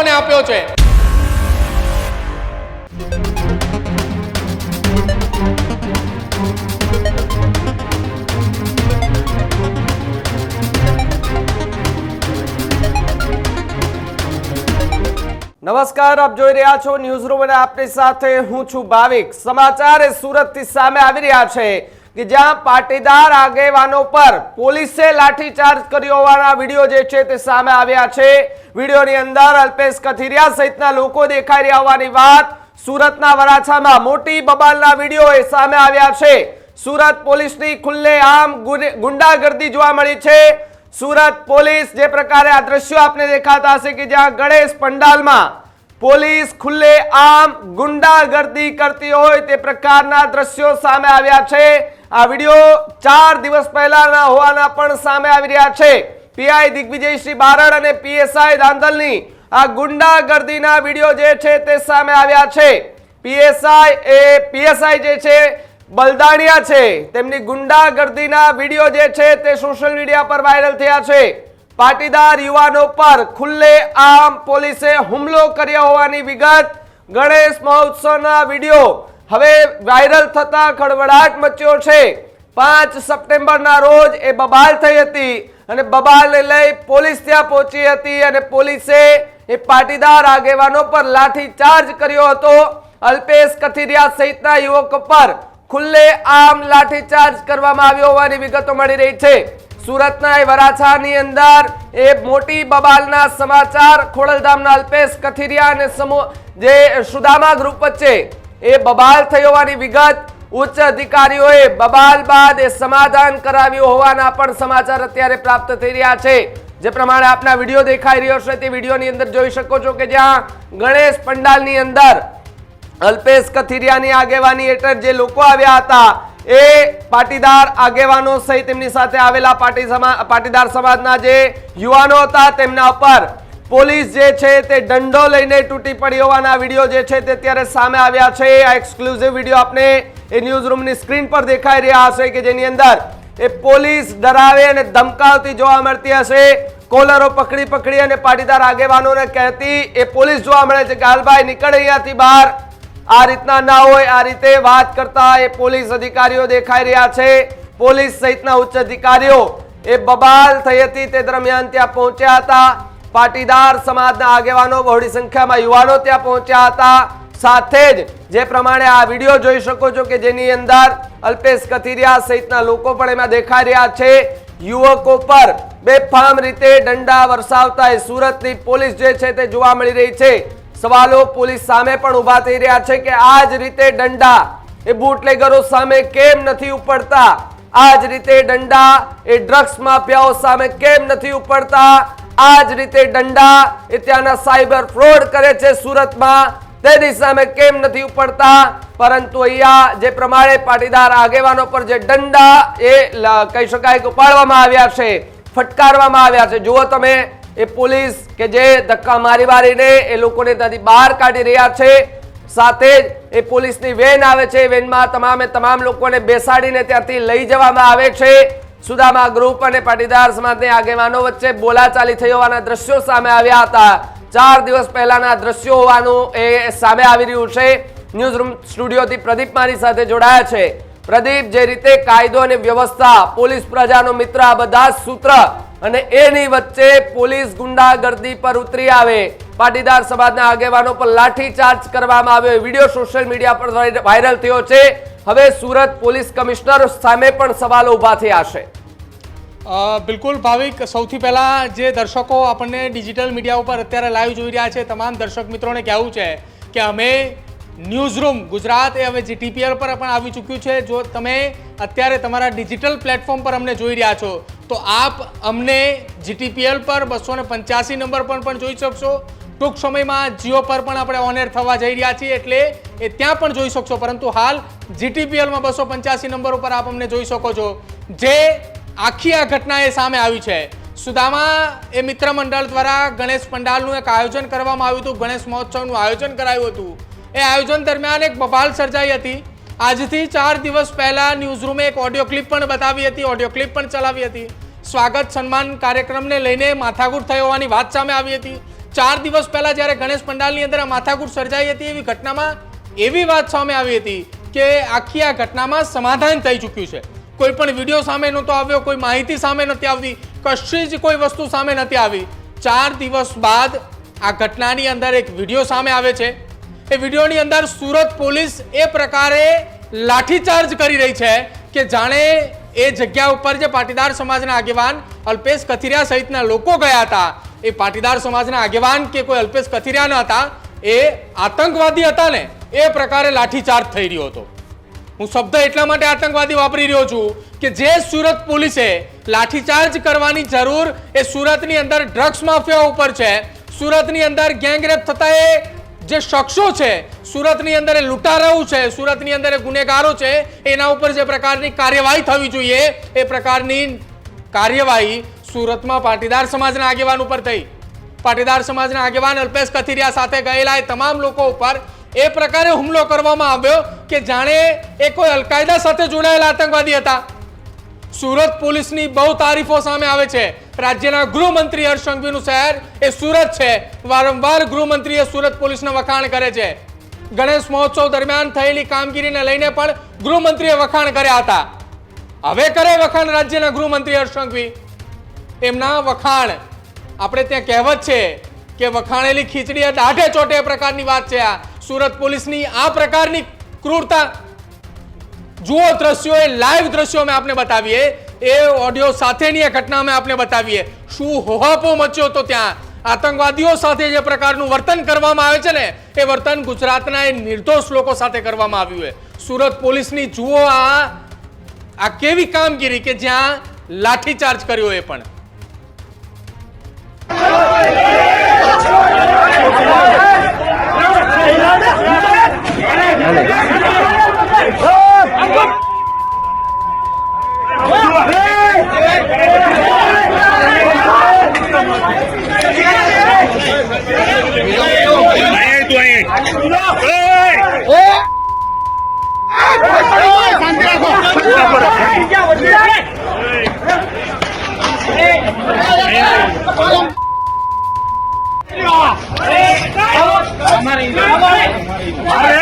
લાઠીચાર્જ કરવાનો તમને હક કોને આપ્યો છે. નમસ્કાર, આપ જોઈ રહ્યા છો ન્યૂઝ રૂમ અને આપની સાથે હું છું ભાવિક. સમાચાર સુરતથી સામે આવી રહ્યા છે. કે જ્યાં પાટીદાર આગેવાનો પર પોલીસે લાઠીચાર્જ કર્યો હોવાના વીડિયો જે છે તે સામે આવ્યા છે. વિડીયોની અંદર અલ્પેશ કથિરિયા સહિતના લોકો દેખાઈ રહ્યા હોવાની વાત સુરતના વરાછામાં મોટી બબાલના વીડિયો એ સામે આવ્યા છે. સુરત પોલીસની ખુલ્લે આમ ગુંડાગર્દી જોવા મળી છે. સુરત પોલીસ જે પ્રકારે આ દ્રશ્યો આપને દેખાતા હશે કે જ્યાં ગણેશ પંડાલમાં પોલીસ ખુલ્લે આમ ગુંડાગર્દી કરતી હોય તે પ્રકારના દ્રશ્યો સામે આવ્યા છે. આ વીડિયો ચાર દિવસ પહેલાના હોવાના પણ સામે આવી રહ્યા છે. પીઆઈ દિગ્વિજયસિંહ બારડ અને પીએસઆઈ દાંધલની આ ગુંડાગર્દીના વીડિયો જે છે તે સામે આવ્યા છે. પીએસઆઈ એ પીએસઆઈ જે છે, બલદાણિયા છે. તેમની ગુંડાગર્દીના વીડિયો જે છે તે સોશિયલ મીડિયા પર વાયરલ થયા છે. પાટીદાર યુવાનો પર ખુલ્લે આમ પોલીસે હુમલો કર્યો હોવાની વિગત ગણેશ મહોત્સવના વીડિયો હવે વાયરલ થતા ખળવડાટ મચ્યો છે. પાંચ સપ્ટેમ્બરના રોજ એ બબાલ થઈ હતી અને બબાલને લઈ પોલીસ ત્યાં પહોંચી હતી અને પોલીસે એ પાટીદાર આગેવાનો પર લાઠી ચાર્જ કર્યો હતો. અલ્પેશ કથિરિયા સહિતના યુવકો પર ખુલ્લે આમ લાઠીચાર્જ કરવામાં આવ્યો હોવાની વિગતો મળી રહી છે. સુરતના એ વરાછાની અંદર એ મોટી બબાલના સમાચાર ખોડલધામના અલ્પેશ કથિરિયા અને સમૂહ જે સુદામા ગ્રુપ વચ્ચે એ બબાલ થઈ હોવાની વિગત, ઉચ્ચ અધિકારીઓએ બબાલ બાદ એ સમાધાન કરાવ્યું હોવાના પણ સમાચાર અત્યારે પ્રાપ્ત થઈ રહ્યા છે. જે પ્રમાણે આપના વીડિયો દેખાઈ રહ્યો છે તે વિડીયોની અંદર જોઈ શકો છો કે જ્યાં ગણેશ પંડાલની અંદર અલ્પેશ કથિરિયાની આગેવાની હેઠળ જે લોકો આવ્યા હતા એ પાટીદાર આગેવાનો સહિત તેમની સાથે આવેલા પાટી પાટીદાર સમાજના જે યુવાનો હતા તેમના ઉપર પોલીસ જે છે તે દંડો લઈને તૂટી પડી હોવાના વીડિયો જે છે તે અત્યારે સામે આવ્યા છે. આ એક્સક્લુઝિવ વીડિયો આપને એ ન્યૂઝ રૂમની સ્ક્રીન પર દેખાઈ રહ્યા હશે કે જેની અંદર એ પોલીસ ડરાવે અને ધમકાવતી જોવા મળતી હશે. કોલરો પકડી પકડી અને પાટીદાર આગેવાનોને કહેતી એ પોલીસ જોવા મળે છે કે હાલભાઈ નીકળ અહીંયાથી બહાર. આ રીતના ના હોય, આ રીતે વાત કરતા એ પોલીસ અધિકારીઓ દેખાઈ રહ્યા છે. પોલીસ સહિતના ઉચ્ચ અધિકારીઓ એ બબાલ થઈ હતી. તે દરમિયાન ત્યાં પહોંચ્યા હતા. પાટીદાર સમાજના આગેવાનો, બહોળી સંખ્યામાં યુવાનો ત્યાં પહોંચ્યા હતા. સાથે જ જે પ્રમાણે આ વીડિયો જોઈ શકો છો કે જેની અંદર અલ્પેશ કથિરિયા સહિતના લોકો પણ એમાં દેખાઈ રહ્યા છે. યુવકો પર બેફામ રીતે દંડા વરસાવતા એ સુરતની પોલીસ જે છે તે જોવા મળી રહી છે. સવાલો પોલીસ સામે પણ ઊભા થઈ રહ્યા છે કે આ જ રીતે દંડા એ બુટલેગરો સામે કેમ નથી ઉપડતા? આ જ રીતે દંડા એ ડ્રગ્સ માફિયાઓ સામે કેમ નથી ઉપડતા? આ જ રીતે દંડા એ ત્યાંના સાયબર ફ્રોડ કરે છે સુરતમાં, તેની સામે કેમ નથી ઉપડતા? પરંતુ અહીંયા જે પ્રમાણે પાટીદાર આગેવાનો પર જે દંડા એ કહી શકાય કે ઉપાડવામાં આવ્યા છે, ફટકારવામાં આવ્યા છે. જુઓ તમે એ પોલીસ કે જે ધક્કા મારી મારીને એ લોકોને ત્યાંથી બહાર કાઢી રહ્યા છે. સાથે જ એ પોલીસની વેન આવે છે. વેનમાં તમામે તમામ લોકોને બેસાડીને ત્યાંથી લઈ જવામાં આવે છે. સુદામા ગ્રુપ અને પાટીદાર સમાજની આગેવાનો વચ્ચે બોલાચાલી થઈ હોવાના દ્રશ્યો સામે આવ્યા હતા. ચાર દિવસ પહેલાના દ્રશ્યો હોવાનું એ સામે આવી રહ્યું છે. ન્યૂઝ રૂમ સ્ટુડિયોથી પ્રદીપ મારી સાથે જોડાયા છે. પ્રદીપ, જે રીતે કાયદો અને વ્યવસ્થા પોલીસ પ્રજાનો મિત્ર, આ બધા સૂત્ર અને એની વચ્ચે પોલીસ ગુંડાગર્દી પર ઉતરી આવે. પાટીદાર સમાજના આગેવાનો પર લાઠીચાર્જ કરવામાં આવ્યો. વીડિયો સોશિયલ મીડિયા પર વાયરલ થયો છે. હવે સુરત પોલીસ કમિશનર સામે પણ સવાલો ઊભા થયા છે. બિલકુલ ભાવિક, સૌથી પહેલાં જે દર્શકો આપણને ડિજિટલ મીડિયા ઉપર અત્યારે લાઈવ જોઈ રહ્યા છે, તમામ દર્શક મિત્રોને કહેવું છે કે અમે ન્યૂઝ રૂમ ગુજરાત એ હવે જીટીપીએલ પર પણ આવી ચૂક્યું છે. જો તમે અત્યારે તમારા ડિજિટલ પ્લેટફોર્મ પર અમને જોઈ રહ્યા છો, તો આપ અમને જીટીપીએલ પર બસો પંચ્યાસી નંબર પર પણ જોઈ શકશો. ટૂંક સમયમાં જીઓ પર પણ આપણે ઓનેર થવા જઈ રહ્યા છીએ, એટલે એ ત્યાં પણ જોઈ શકશો. પરંતુ હાલ જીટીપીએલમાં બસો પંચ્યાસી નંબર ઉપર આપ અમને જોઈ શકો છો. જે આખી આ ઘટના એ સામે આવી છે. સુદામા એ મિત્ર મંડળ દ્વારા ગણેશ પંડાલનું એક આયોજન કરવામાં આવ્યું હતું. ગણેશ મહોત્સવનું આયોજન કરાયું હતું. એ આયોજન દરમિયાન એક બબાલ સર્જાઈ હતી. આજથી ચાર દિવસ પહેલાં ન્યૂઝરૂમે એક ઓડિયો ક્લિપ પણ બતાવી હતી ઓડિયો ક્લિપ પણ ચલાવી હતી. સ્વાગત, સન્માન કાર્યક્રમને લઈને માથાકૂટ થઈ હોવાની વાત સામે આવી હતી. ચાર દિવસ પહેલાં જ્યારે ગણેશ પંડાલની અંદર આ માથાકૂટ સર્જાઈ હતી એવી ઘટનામાં એવી વાત સામે આવી હતી કે આખી આ ઘટનામાં સમાધાન થઈ ચૂક્યું છે. કોઈ પણ વીડિયો સામે નહોતો આવ્યો, કોઈ માહિતી સામે નથી આવતી, કશી જ કોઈ વસ્તુ સામે નથી આવી. ચાર દિવસ બાદ આ ઘટનાની અંદર એક વીડિયો સામે આવે છે. એ વિડીયોની અંદર સુરત પોલીસ એ પ્રકારે લાઠીચાર્જ કરી રહી છે કે જાણે એ જગ્યા ઉપર જે પાટીદાર સમાજના આગેવાન અલ્પેશ કથિરિયા સહિતના લોકો ગયા હતા, એ પાટીદાર સમાજના આગેવાન કે કોઈ અલ્પેશ કથિરિયા ન હતા, એ આતંકવાદી હતા ને, એ પ્રકારે લાઠીચાર્જ થઈ રહ્યો હતો. હું શબ્દ એટલા માટે આતંકવાદી વાપરી રહ્યો છું કે જે સુરત પોલીસે લાઠીચાર્જ કરવાની જરૂર એ સુરતની અંદર ડ્રગ્સ માફિયા ઉપર છે. સુરતની અંદર ગેંગરેપ થતા એ જે શખ્સો છે, સુરતની અંદર એ લૂંટારાઓ છે, સુરતની અંદર ગુનેગારો છે, એના ઉપર જે પ્રકારની કાર્યવાહી થવી જોઈએ, એ પ્રકારની કાર્યવાહી સુરતમાં પાટીદાર સમાજના આગેવાન ઉપર થઈ. પાટીદાર સમાજના આગેવાન અલ્પેશ કથિરિયા સાથે ગયેલા એ તમામ લોકો ઉપર એ પ્રકારે હુમલો કરવામાં આવ્યો કે જાણે એ કોઈ અલકાયદા સાથે જોડાયેલા આતંકવાદી હતા. સુરત પોલીસની બહુ તારીફો સામે આવે છે. રાજ્યના ગૃહમંત્રી હર્ષ સંઘવીનું શહેર એ સુરત છે. વારંવાર ગૃહમંત્રીએ સુરત પોલીસના વખાણ કરે છે. ગણેશ મહોત્સવ દરમિયાન થયેલી કામગીરીને લઈને પણ ગૃહમંત્રીએ વખાણ કર્યા હતા. હવે કરે વખાણ રાજ્યના ગૃહમંત્રી હર્ષ સંઘવી એમના વખાણ. આપણે ત્યાં કહેવત છે કે વખાણેલી ખીચડી દાઢે ચોટે પ્રકારની વાત છે આ. સુરત પોલીસની આ પ્રકારની ક્રૂરતા. જુઓ દ્રશ્યો એ લાઈવ દ્રશ્યો અમે આપને બતાવીએ. એ ઓડિયો સાથેની એ ઘટના અમે આપને બતાવીએ. શું હોહાપો મચ્યો તો ત્યાં? આતંકવાદીઓ સાથે જે પ્રકારનું વર્તન કરવામાં આવે છે ને એ વર્તન ગુજરાતના એ નિર્દોષ લોકો સાથે કરવામાં આવ્યું છે. સુરત પોલીસની જુઓ આ આ કેવી કામગીરી કે જ્યાં લાઠીચાર્જ કર્યો એ પણ. Ahí,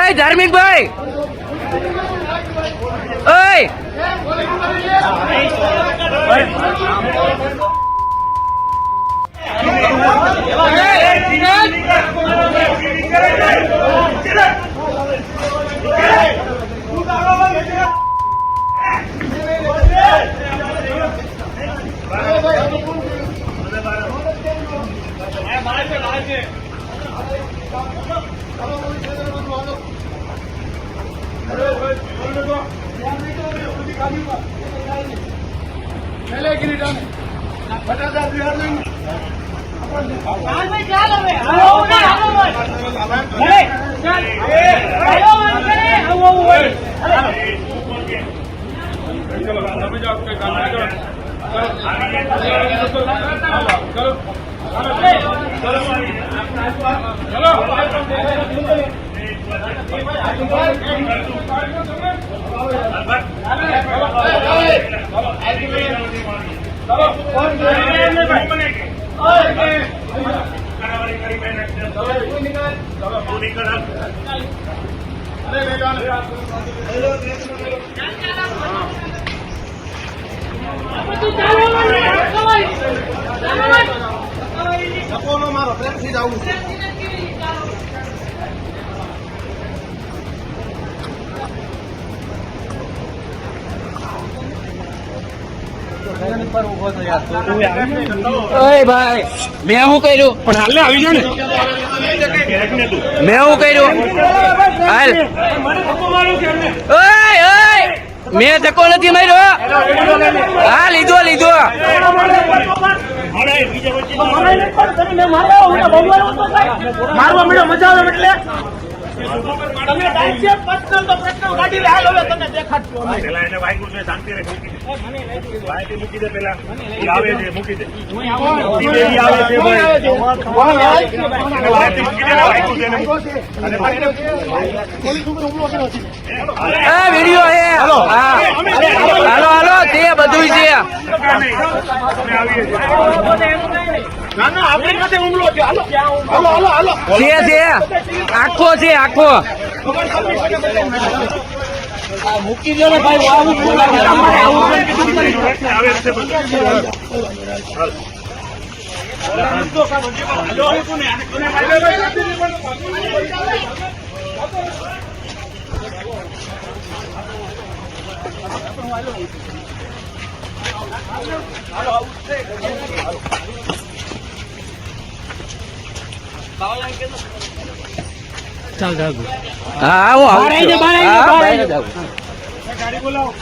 એ ધાર્મિક ભાઈ એ ઓય ધાર્મિકભાઈ ઓય ચાલો ઓય ભાઈ. મેં શું કર્યું? પણ હાલને આવી જા ને? મેં શું કર્યું? હાલ. ઓય ઓય. મેં ધક્કો નથી માર્યો. હા લીધો લીધો. હાલે બીજા વચ્ચે મારવા મળ્યો મજા આવે એટલે? તમે ડાયરેક્ટ પર્સનલ તો પ્રશ્ન કાઢી લે. હાલ હવે તમે છે શાંતિ રે મૂકી દે પેલા. આવે છે દે. વીડિયો હે. હા હાલો હાલો તે બધું છે. અમે આવીએ છીએ. ના ના આપણી સાથે હુમલો છે હાલો. હાલો હાલો હાલો. છે છે. આખો છે આખો. મૂકી દો ને ભાઈ આવું આવે છે બધું. હા આવો આવો. ગાડી બોલાવો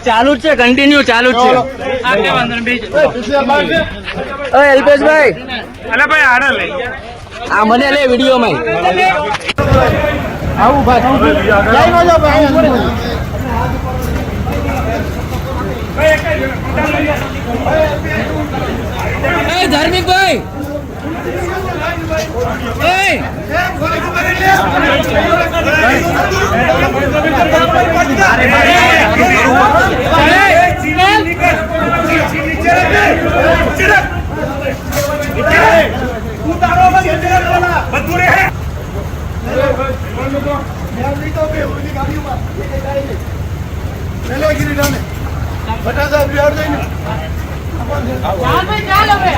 ચાલુ જ છે કન્ટિન્યુ ચાલુ જ છે ઓય અલ્પેશભાઈ અલે ભાઈ આડે લઈ આ મને લે વીડિયો માં ધાર્મિક ભાઈ બધું રે એ તું કોણ કે